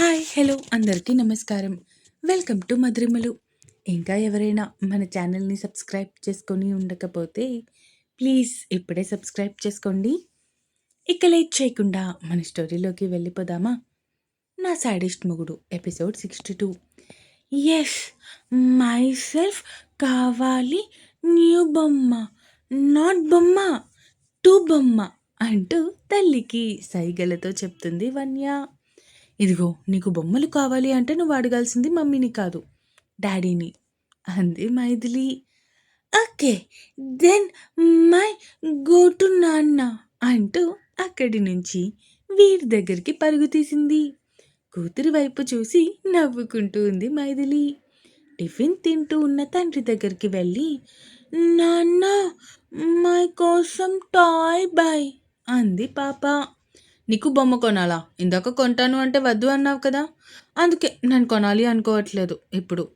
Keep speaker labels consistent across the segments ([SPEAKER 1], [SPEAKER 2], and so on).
[SPEAKER 1] Hi hello అందరికీ నమస్కారం. Welcome to Madhurimalu. ఇంకా ఎవరైనా మన ఛానల్ని సబ్స్క్రైబ్ చేసుకొని ఉండకపోతే ప్లీజ్ ఇప్పుడే సబ్స్క్రైబ్ చేసుకోండి. ఇక లేట్ చేయకుండా మన స్టోరీలోకి వెళ్ళిపోదామా? నా సాడిస్ట్ మొగుడు episode sixty two. Yes myself కావాలి న్యూ బొమ్మ. నాట్ బొమ్మ టూ బొమ్మ అంటూ తల్లికి సైగలతో చెప్తుంది వన్య. ఇదిగో నీకు బొమ్మలు కావాలి అంటే నువ్వు అడగాల్సింది మమ్మీని కాదు డాడీని. అంది Maithili. Okay then my go to నాన్న అంటూ అక్కడి నుంచి వీరి దగ్గరికి పరుగు తీసింది. కూతురి వైపు చూసి నవ్వుకుంటూ ఉంది మైథిలి. టిఫిన్ తింటూ ఉన్న తండ్రి దగ్గరికి వెళ్ళి నాన్న మై కోసం టాయ్ బాయ్ అంది పాప. నీకు బొమ్మ కొనాలా? ఇందాక కొంటాను అంటే వద్దు అన్నావు కదా. అందుకే నేను కొనాలి అనుకోవట్లేదు ఇప్పుడు.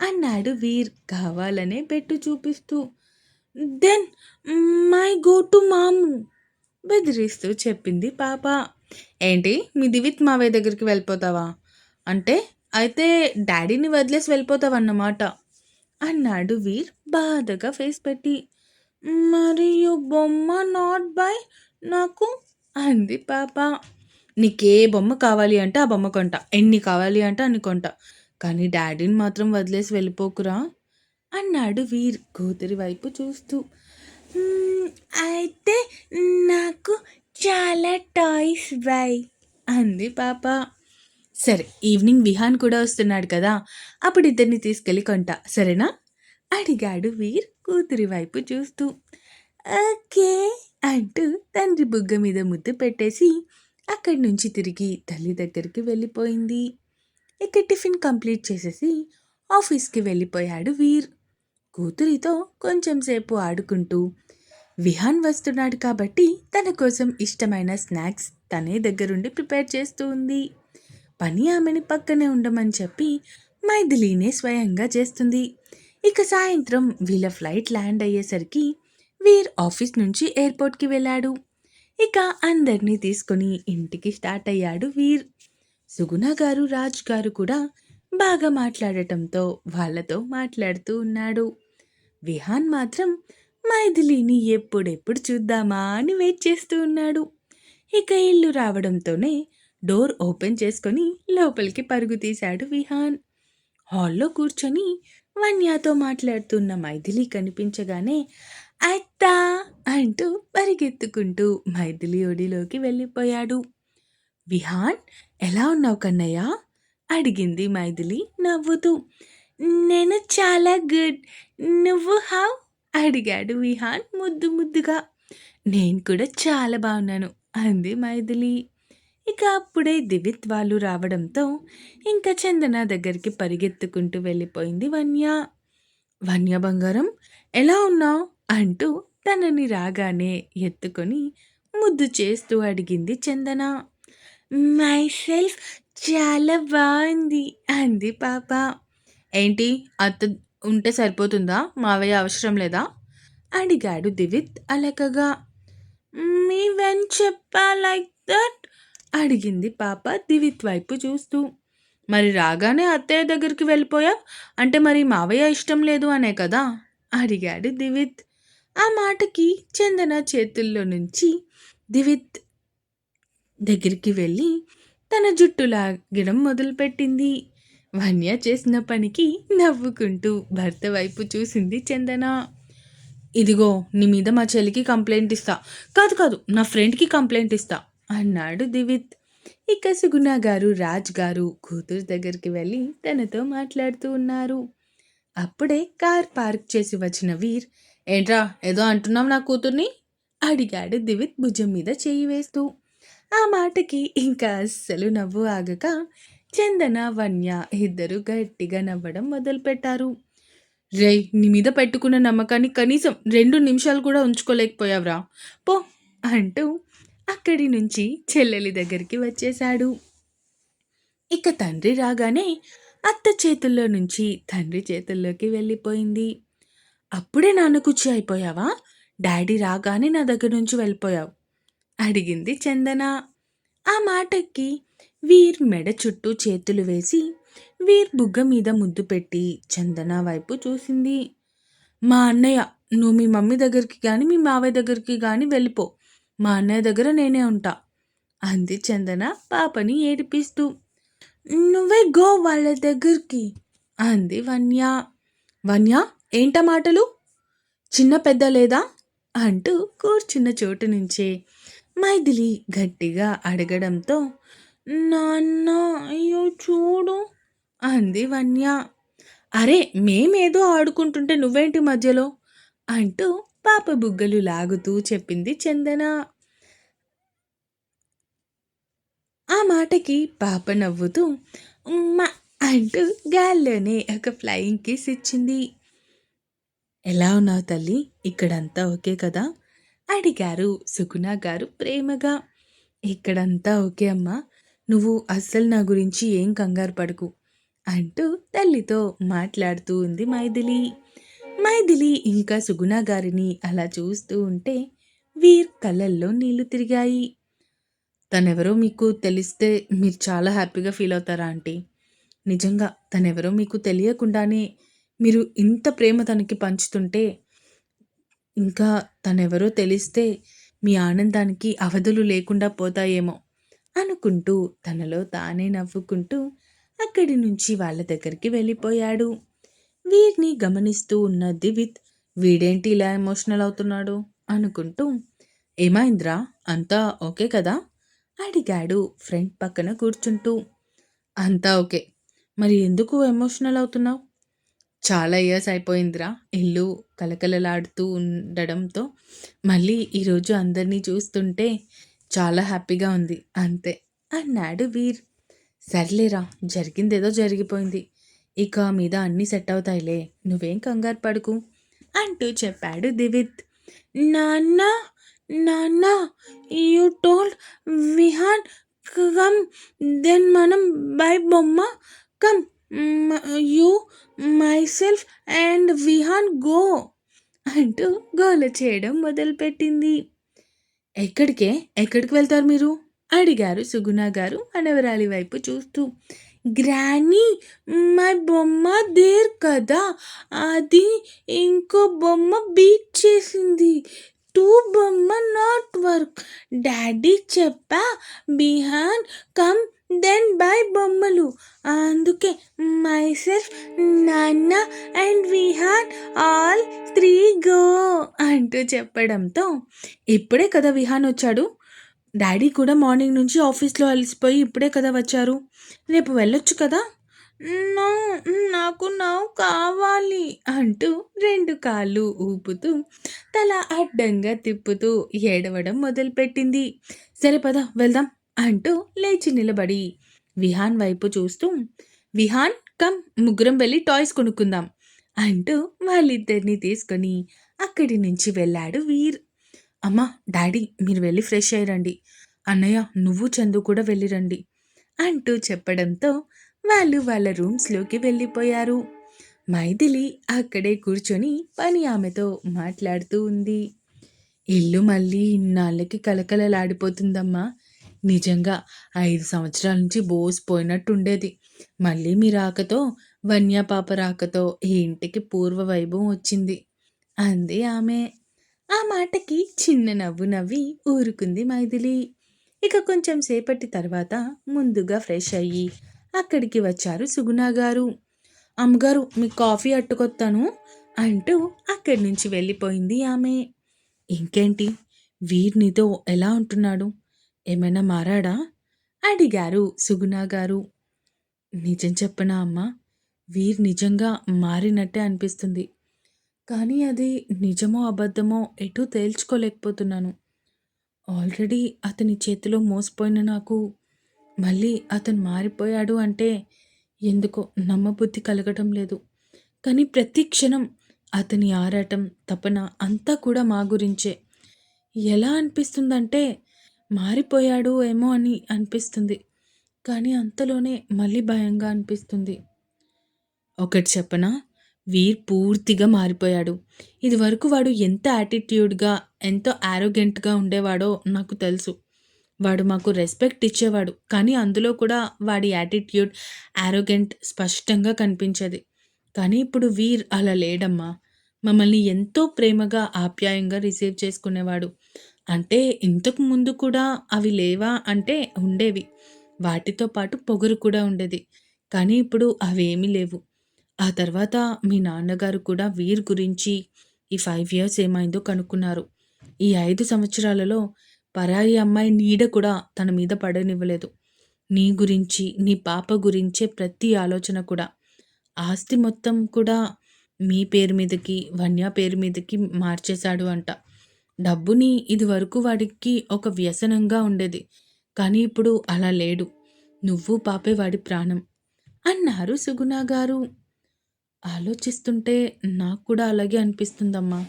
[SPEAKER 1] అన్నాడు వీర్ కావాలనే పెట్టు చూపిస్తూ. దెన్ మై గో టు మాము బెదిరిస్తూ చెప్పింది పాప. ఏంటి? మీ దివిత్ మావయ్య దగ్గరికి వెళ్ళిపోతావా? అంటే అయితే డాడీని వదిలేసి వెళ్ళిపోతావన్నమాట అన్నాడు వీర్ బాధగా ఫేస్ పెట్టి. మరియు బొమ్మ నాట్ బై నాకు అంది పాప. నీకే బొమ్మ కావాలి అంటే ఆ బొమ్మ కొంట. ఎన్ని కావాలి అంటే అన్ని కొంట. కానీ డాడీని మాత్రం వదిలేసి వెళ్ళిపోకురా అన్నాడు వీర్ కూతురి వైపు చూస్తూ. అయితే నాకు చాలా టాయ్స్ బై అంది పాప. సరే ఈవినింగ్ విహాన్ కూడా వస్తున్నాడు కదా అప్పుడు ఇద్దరిని తీసుకెళ్ళి కొంట సరేనా? అడిగాడు వీర్ కూతురి వైపు చూస్తూ. ఓకే అంటూ బుగ్గ మీద ముద్దు పెట్టేసి అక్కడి నుంచి తిరిగి తల్లి దగ్గరికి వెళ్ళిపోయింది. ఇక టిఫిన్ కంప్లీట్ చేసేసి ఆఫీస్కి వెళ్ళిపోయాడు వీర్. కూతురితో కొంచెం సేపు ఆడుకుంటూ విహాన్ వస్తున్నాడు కాబట్టి తన కోసం ఇష్టమైన స్నాక్స్ తనే దగ్గరుండి ప్రిపేర్ చేస్తూ ఉంది. పని ఆమెని పక్కనే ఉండమని చెప్పి మైథిలీనే స్వయంగా చేస్తుంది. ఇక సాయంత్రం వీళ్ళ ఫ్లైట్ ల్యాండ్ అయ్యేసరికి వీర్ ఆఫీస్ నుంచి ఎయిర్పోర్ట్కి వెళ్ళాడు. ఇక అందరినీ తీసుకొని ఇంటికి స్టార్ట్ అయ్యాడు వీర్. సుగుణ గారు రాజ్ గారు కూడా బాగా మాట్లాడటంతో వాళ్ళతో మాట్లాడుతూ ఉన్నాడు. విహాన్ మాత్రం మైథిలిని ఎప్పుడెప్పుడు చూద్దామా అని వెయిట్ చేస్తూ ఉన్నాడు. ఇక ఇల్లు రావడంతోనే డోర్ ఓపెన్ చేసుకొని లోపలికి పరుగు తీశాడు విహాన్. హాల్లో కూర్చొని వన్యాతో మాట్లాడుతున్న మైథిలి కనిపించగానే అత్తా అంటూ పరిగెత్తుకుంటూ మైథిలి ఒడిలోకి వెళ్ళిపోయాడు. విహాన్ ఎలా ఉన్నావు కన్నయ్య? అడిగింది మైథిలి నవ్వుతూ. నేను చాలా గుడ్. నువ్వు హౌ? అడిగాడు విహాన్ ముద్దు ముద్దుగా. నేను కూడా చాలా బాగున్నాను అంది మైథిలి. ఇక అప్పుడే దివిత్ వాళ్ళు రావడంతో ఇంకా చందన దగ్గరికి పరిగెత్తుకుంటూ వెళ్ళిపోయింది వన్య. వన్య బంగారం ఎలా ఉన్నావు? అంటూ తనని రాగానే ఎత్తుకొని ముద్దు చేస్తూ అడిగింది చందన. మై సెల్ఫ్ చాలా బాగుంది అంది పాప. ఏంటి? అత్త ఉంటే సరిపోతుందా? మావయ్య అవసరం లేదా? అడిగాడు దివిత్ అలకగా. మీ వెన్ చెప్పా లైక్ దట్? అడిగింది పాప దివిత్ వైపు చూస్తూ. మరి రాగానే అత్తయ్య దగ్గరికి వెళ్ళిపోయా అంటే మరి మావయ్య ఇష్టం లేదు అనే కదా? అడిగాడు దివిత్. ఆ మాటకి చందన చేతుల్లో నుంచి దివిత్ దగ్గరికి వెళ్ళి తన జుట్టు లాగడం మొదలుపెట్టింది. వన్య చేసిన పనికి నవ్వుకుంటూ భర్త వైపు చూసింది చందన. ఇదిగో నీ మీద మా చెల్లికి కంప్లైంట్ ఇస్తా. కాదు కాదు నా ఫ్రెండ్కి కంప్లైంట్ ఇస్తా అన్నాడు దివిత్. ఇక సుగుణ గారు రాజ్ గారు కూతురు దగ్గరికి వెళ్ళి తనతో మాట్లాడుతూ ఉన్నారు. అప్పుడే కార్ పార్క్ చేసి వచ్చిన వీర్ ఏంట్రా ఏదో అంటున్నావు నా కూతుర్ని? అడిగాడు దివిత్ భుజం మీద చేయి వేస్తూ. ఆ మాటకి ఇంకా అస్సలు నవ్వు ఆగక చందన వన్య ఇద్దరు గట్టిగా నవ్వడం మొదలుపెట్టారు. రేయ్ నీ మీద పెట్టుకున్న నమ్మకాన్ని కనీసం రెండు నిమిషాలు కూడా ఉంచుకోలేకపోయావురా. పో అంటూ అక్కడి నుంచి చెల్లెలి దగ్గరికి వచ్చేశాడు. ఇక తండ్రి రాగానే అత్త చేతుల్లో నుంచి తండ్రి చేతుల్లోకి వెళ్ళిపోయింది. అప్పుడే నాన్నకుచ్చి అయిపోయావా? డాడీ రాగానే నా దగ్గర నుంచి వెళ్ళిపోయావు. అడిగింది చందన. ఆ మాటకి వీర్ మెడ చుట్టూ చేతులు వేసి వీర్ బుగ్గ మీద ముద్దు పెట్టి చందన వైపు చూసింది. మా అన్నయ్య నువ్వు మీ మమ్మీ దగ్గరికి కానీ మీ మావయ్య దగ్గరికి కానీ వెళ్ళిపో. మా అన్నయ్య దగ్గర నేనే ఉంటా అంది చందన పాపని ఏడిపిస్తూ. నువ్వే గో వాళ్ళ దగ్గరికి అంది వన్య. వన్య? ఏంట మాటలు? చిన్న పెద్ద లేదా? అంటూ కూర్చున్న చోటు నుంచే మైథిలి గట్టిగా అడగడంతో నాన్న అయ్యో చూడు అంది వన్య. అరే మేమేదో ఆడుకుంటుంటే నువ్వేంటి మధ్యలో? అంటూ పాప బుగ్గలు లాగుతూ చెప్పింది చందన. ఆ మాటకి పాప నవ్వుతూ ఉమ్మా అంటూ గాల్లోనే ఒక ఫ్లయింగ్ కిస్ ఇచ్చింది. ఎలా ఉన్నావు తల్లి? ఇక్కడంతా ఓకే కదా? అడిగారు సుగుణ గారు ప్రేమగా. ఇక్కడంతా ఓకే అమ్మా. నువ్వు అస్సలు నా గురించి ఏం కంగారు పడకు అంటూ తల్లితో మాట్లాడుతూ ఉంది మైథిలి. మైథిలి ఇంకా సుగుణ గారిని అలా చూస్తూ ఉంటే వీర్ కళ్ళల్లో నీళ్ళు తిరిగాయి. తనెవరో మీకు తెలిస్తే మీరు చాలా హ్యాపీగా ఫీల్ అవుతారా ఆంటీ? నిజంగా తనెవరో మీకు తెలియకుండానే మీరు ఇంత ప్రేమ తనకి పంచుతుంటే ఇంకా తనెవరో తెలిస్తే మీ ఆనందానికి అవధులు లేకుండా పోతాయేమో అనుకుంటూ తనలో తానే నవ్వుకుంటూ అక్కడి నుంచి వాళ్ళ దగ్గరికి వెళ్ళిపోయాడు. వీరిని గమనిస్తూ ఉన్న దివిత్ వీడేంటి ఇలా ఎమోషనల్ అవుతున్నాడు? అనుకుంటూ ఏమైంద్రా అంతా ఓకే కదా? అడిగాడు ఫ్రెండ్ పక్కన కూర్చుంటూ. అంతా ఓకే. మరి ఎందుకు ఎమోషనల్ అవుతున్నావు? చాలా ఇయర్స్ అయిపోయిందిరా. ఇల్లు కలకలలాడుతూ ఉండడంతో మళ్ళీ ఈరోజు అందరినీ చూస్తుంటే చాలా హ్యాపీగా ఉంది. అంతే. అన్నాడు వీర్. సర్లేరా జరిగిందేదో జరిగిపోయింది. ఇక మీద అన్నీ సెట్ అవుతాయిలే. నువ్వేం కంగారు పడుకు అంటూ చెప్పాడు దివిత్. నాన్న నాన్న you told Vihaan come then మనం బై బొమ్మ come you myself and Vihaan go అంటూ గోల చేయడం మొదలుపెట్టింది. ఎక్కడికే? ఎక్కడికి వెళ్తారు మీరు? అడిగారు సుగుణ గారు మనవరాలి వైపు చూస్తూ. గ్రానీ మై బొమ్మ దేర్ కదా? అది ఇంకో బొమ్మ బీట్ చేసింది. టూ బొమ్మ వర్క్ డాడీ చెప్పా బిహాన్ కమ్ దెన్ బై బొమ్మలు. అందుకే మై సెల్ఫ్ నాన్న and Vihaan all three go అంటూ చెప్పడంతో ఇప్పుడే కదా విహాన్ వచ్చాడు. డాడీ కూడా మార్నింగ్ నుంచి ఆఫీస్లో అలసిపోయి ఇప్పుడే కదా వచ్చారు. రేపు వెళ్ళొచ్చు కదా? నో నాకు నవ్వు కావాలి అంటూ రెండు కాళ్ళు ఊపుతూ తల అడ్డంగా తిప్పుతూ ఏడవడం మొదలుపెట్టింది. సరే పద వెళ్దాం అంటూ లేచి నిలబడి. విహాన్ వైపు చూస్తూ విహాన్ కమ్ ముగ్గురం వెళ్ళి టాయ్స్ కొనుక్కుందాం అంటూ వాళ్ళిద్దరిని తీసుకొని అక్కడి నుంచి వెళ్ళాడు వీర్. అమ్మా డాడీ మీరు వెళ్ళి ఫ్రెష్ అయ్యరండి. అన్నయ్య నువ్వు చందు కూడా వెళ్ళిరండి అంటూ చెప్పడంతో వాళ్ళు వాళ్ళ రూమ్స్లోకి వెళ్ళిపోయారు. మైథిలి అక్కడే కూర్చొని పని ఆమెతో మాట్లాడుతూ ఉంది. ఇల్లు మళ్ళీ ఇన్నాళ్ళకి కలకలలాడిపోతుందమ్మా నిజంగా ఐదు సంవత్సరాల నుంచి బోసిపోయినట్టుండేది మళ్ళీ మీ రాకతో వన్యపాప రాకతో ఈ ఇంటికి పూర్వ వైభవం వచ్చింది. అంది ఆమె. ఆ మాటకి చిన్న నవ్వు నవ్వి ఊరుకుంది మైథిలి. ఇక కొంచెం సేపటి తర్వాత ముందుగా ఫ్రెష్ అయ్యి అక్కడికి వచ్చారు సుగుణ గారు. అమ్మగారు మీకు కాఫీ అట్టుకొత్తాను అంటూ అక్కడి నుంచి వెళ్ళిపోయింది ఆమె. ఇంకేంటి? వీర్నితో ఎలా ఉంటున్నాడు? ఏమైనా మారాడా? అడిగారు సుగుణ గారు. నిజం చెప్పనా అమ్మా? వీర్ నిజంగా మారినట్టే అనిపిస్తుంది. కానీ అది నిజమో అబద్ధమో ఎటూ తేల్చుకోలేకపోతున్నాను. ఆల్రెడీ అతని చేతిలో మోసపోయిన నాకు మళ్ళీ అతను మారిపోయాడు అంటే ఎందుకో నమ్మబుద్ధి కలగటం లేదు. కానీ ప్రతి క్షణం అతని ఆరాటం తపన అంతా కూడా మా గురించే. ఎలా అనిపిస్తుందంటే మారిపోయాడు ఏమో అని అనిపిస్తుంది. కానీ అంతలోనే మళ్ళీ భయంగా అనిపిస్తుంది. ఒకటి చెప్పనా? వీర్ పూర్తిగా మారిపోయాడు. ఇది వరకు వాడు ఎంత యాటిట్యూడ్గా ఎంతో ఆరోగెంట్గా ఉండేవాడో నాకు తెలుసు. వాడు మాకు రెస్పెక్ట్ ఇచ్చేవాడు. కానీ అందులో కూడా వాడి యాటిట్యూడ్, యారోగెంట్ స్పష్టంగా కనిపించేది. కానీ ఇప్పుడు వీర్ అలా లేడమ్మా. మమ్మల్ని ఎంతో ప్రేమగా, ఆప్యాయంగా రిసీవ్ చేసుకునేవాడు. అంటే ఇంతకు ముందు కూడా అవి లేవా అంటే ఉండేవి. వాటితో పాటు పొగరు కూడా ఉండేది. కానీ ఇప్పుడు అవేమీ లేవు. ఆ తర్వాత మీ నాన్నగారు కూడా వీర్ గురించి ఈ ఫైవ్ ఇయర్స్ ఏమైందో కనుక్కున్నారు. ఈ ఐదు సంవత్సరాలలో పరాయి అమ్మాయి నీడ కూడా తన మీద పడనివ్వలేదు. నీ గురించి, నీ పాప గురించే ప్రతి ఆలోచన కూడా. ఆస్తి మొత్తం కూడా మీ పేరు మీదకి, వన్య పేరు మీదకి మార్చేశాడు అంట. డబ్బుని ఇదివరకు వాడికి ఒక వ్యసనంగా ఉండేది. కానీ ఇప్పుడు అలా లేడు. నువ్వు పాపే వాడి ప్రాణం అన్నారు సుగుణ గారు. ఆలోచిస్తుంటే నాకు కూడా అలాగే అనిపిస్తుందమ్మా.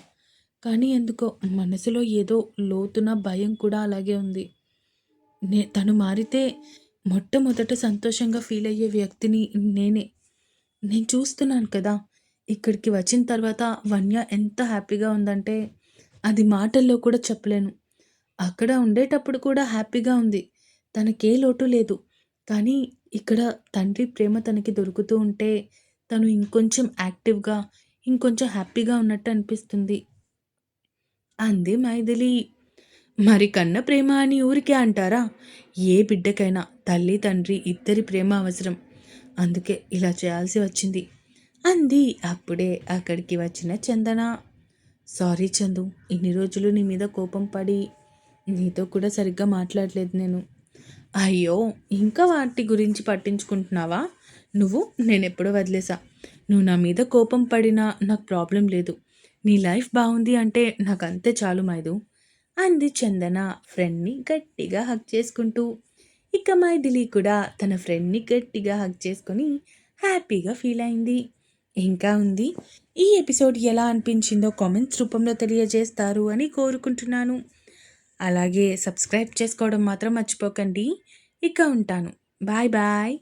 [SPEAKER 1] కానీ ఎందుకో మనసులో ఏదో లోతున భయం కూడా అలాగే ఉంది. నే తను మారితే మొట్టమొదట సంతోషంగా ఫీల్ అయ్యే వ్యక్తిని నేనే. నేను చూస్తున్నాను కదా! ఇక్కడికి వచ్చిన తర్వాత వన్య ఎంత హ్యాపీగా ఉందంటే అది మాటల్లో కూడా చెప్పలేను. అక్కడ ఉండేటప్పుడు కూడా హ్యాపీగా ఉంది. తనకే లోటు లేదు. కానీ ఇక్కడ తండ్రి ప్రేమ తనకి దొరుకుతూ ఉంటే తను ఇంకొంచెం యాక్టివ్‌గా, ఇంకొంచెం హ్యాపీగా ఉన్నట్టు అనిపిస్తుంది. అంది మైథిలి. మరి కన్న ప్రేమ అని ఊరికే అంటారా? ఏ బిడ్డకైనా తల్లి, తండ్రి ఇద్దరి ప్రేమ అవసరం. అందుకే ఇలా చేయాల్సి వచ్చింది. అంది అప్పుడే అక్కడికి వచ్చిన చందన. సారీ చందు. ఇన్ని రోజులు నీ మీద కోపం పడి నీతో కూడా సరిగ్గా మాట్లాడలేదు నేను. అయ్యో! ఇంకా వాటి గురించి పట్టించుకుంటున్నావా? నువ్వు నేను ఎప్పుడో వదిలేసా. నువ్వు నా మీద కోపం పడినా నాకు ప్రాబ్లం లేదు. నీ లైఫ్ బాగుంది అంటే నాకు అంతే చాలు మైదు. అంది చందన ఫ్రెండ్‌ని గట్టిగా హక్ చేసుకుంటూ. ఇక మైథిలి కూడా తన ఫ్రెండ్‌ని గట్టిగా హక్ చేసుకొని హ్యాపీగా ఫీల్ అయింది. ఇంకా ఉంది. ఈ ఎపిసోడ్ ఎలా అనిపించిందో కామెంట్స్ రూపంలో తెలియజేస్తారు అని కోరుకుంటున్నాను. అలాగే సబ్స్క్రైబ్ చేసుకోవడం మాత్రం మర్చిపోకండి. ఇక ఉంటాను. Bye bye.